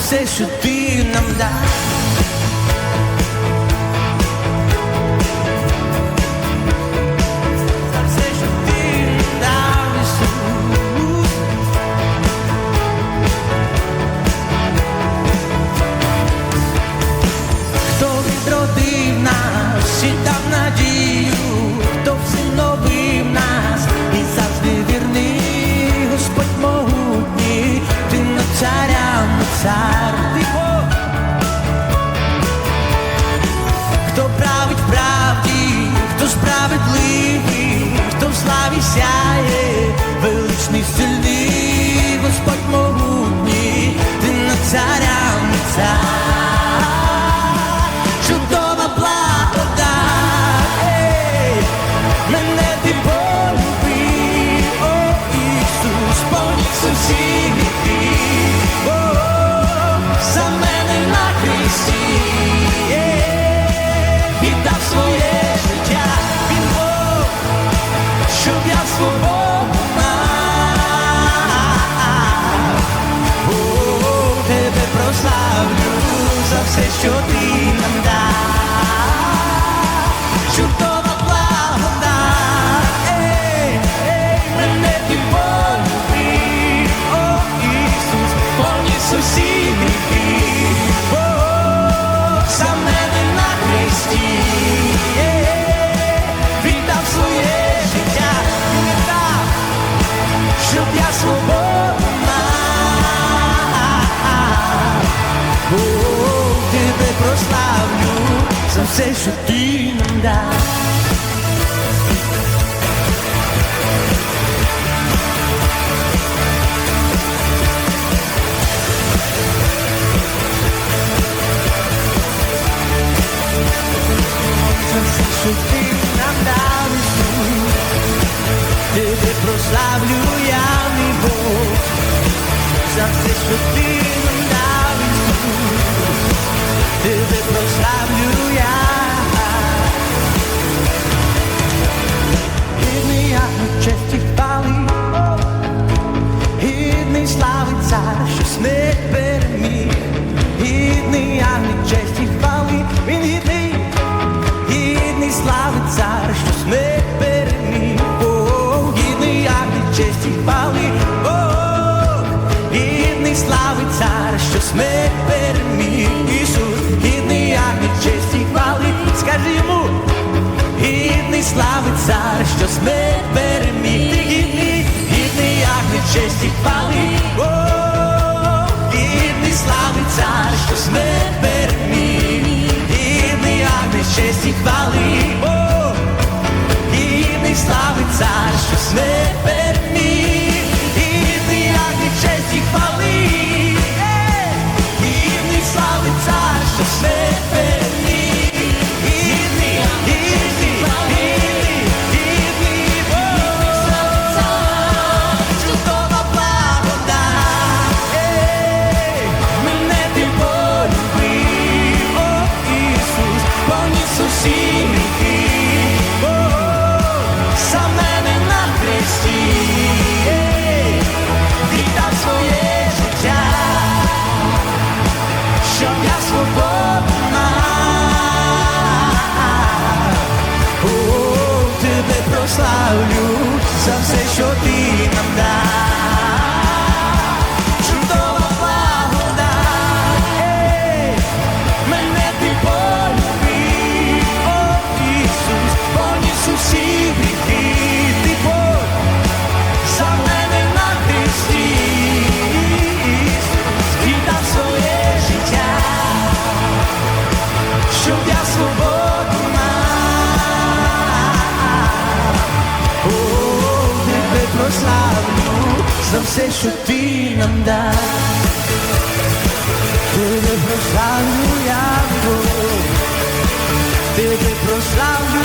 все, що ти нам дав. править правді, хто справедливий, хто в славі сяє, величний сильний, Господь могутній, ти над царями цар. desejo de inundar. Desejo de inundar o escuro, de deprosar-lhe a vou. Já Desejo de слави щось не переміг, гідний, а честь і хвали, він гідний, гідний слави цар, щось не переміг, О, гідний, а честь і хвали, О, гідний слави цар, щось не переміг, Ісус, гідний, а честь і хвали, скажи йому, гідний слави цар, щось не переміг. Честь і хвали цар, що смерть переміг, вірний армій честь і хвали, вірний слави цар, що смерть прославлю за все, що ти нам дав. Тебе прославлю ну, я Бог, тебе прославлю.